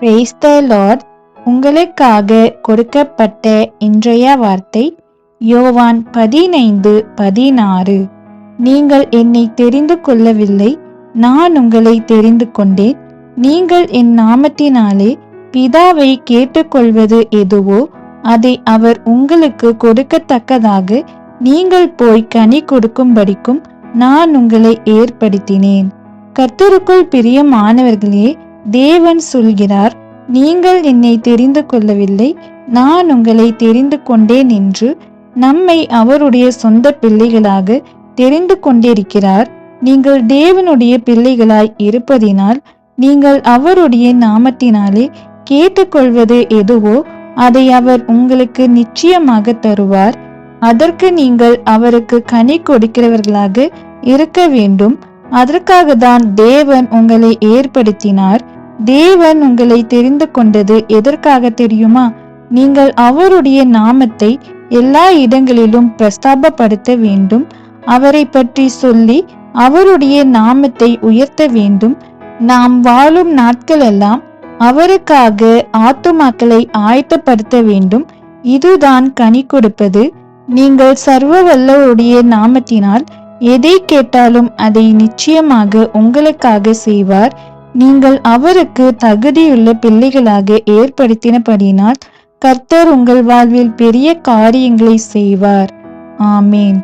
Praise உங்களுக்காக கொடுக்கப்பட்ட இன்றைய வார்த்தை யோவான் பதினைந்து பதினாறு. நீங்கள் என்னை தெரிந்து கொள்ளவில்லை நான் உங்களை தெரிந்து கொண்டேன். நீங்கள் என் நாமத்தினாலே பிதாவை கேட்டுக்கொள்வது எதுவோ அதை அவர் உங்களுக்கு கொடுக்கத்தக்கதாக நீங்கள் போய் கனி கொடுக்கும்படிக்கும் நான் உங்களை ஏற்படுத்தினேன். கர்த்தருக்குள் பிரியமானவர்களே தேவன் சொல்கிறார் நீங்கள் என்னை தெரிந்து கொள்ளவில்லை நான் உங்களை தெரிந்து கொண்டேன் என்று நம்மை அவருடைய சொந்த பிள்ளைகளாக தெரிந்து கொண்டிருக்கிறார். நீங்கள் தேவனுடைய பிள்ளைகளாய் இருப்பதினால் நீங்கள் அவருடைய நாமத்தினாலே கேட்டுக்கொள்வது எதுவோ அதை அவர் உங்களுக்கு நிச்சயமாக தருவார். அதற்கு நீங்கள் அவருக்கு கனி கொடுக்கிறவர்களாக இருக்க வேண்டும். அதற்காக தான் தேவன் உங்களை ஏற்படுத்தினார். தேவன் உங்களை தெரிந்து கொண்டது எதற்காக தெரியுமா? நீங்கள் அவருடைய நாமத்தை எல்லா இடங்களிலும் பிரஸ்தாபப்படுத்த வேண்டும். அவரை பற்றி சொல்லி அவருடைய நாமத்தை உயர்த்த வேண்டும். நாம் வாழும் நாட்களெல்லாம் அவருக்காக ஆத்துமாக்களை ஆயத்தப்படுத்த வேண்டும். இதுதான் கனி கொடுப்பது. நீங்கள் சர்வ வல்லவருடைய நாமத்தினால் எதை கேட்டாலும் அதை நிச்சயமாக உங்களுக்காக செய்வார். நீங்கள் அவருக்கு தகுதியுள்ள பிள்ளைகளாக ஏற்படுத்தினபடினால் கர்த்தர் உங்கள் வாழ்வில் பெரிய காரியங்களை செய்வார். ஆமேன்.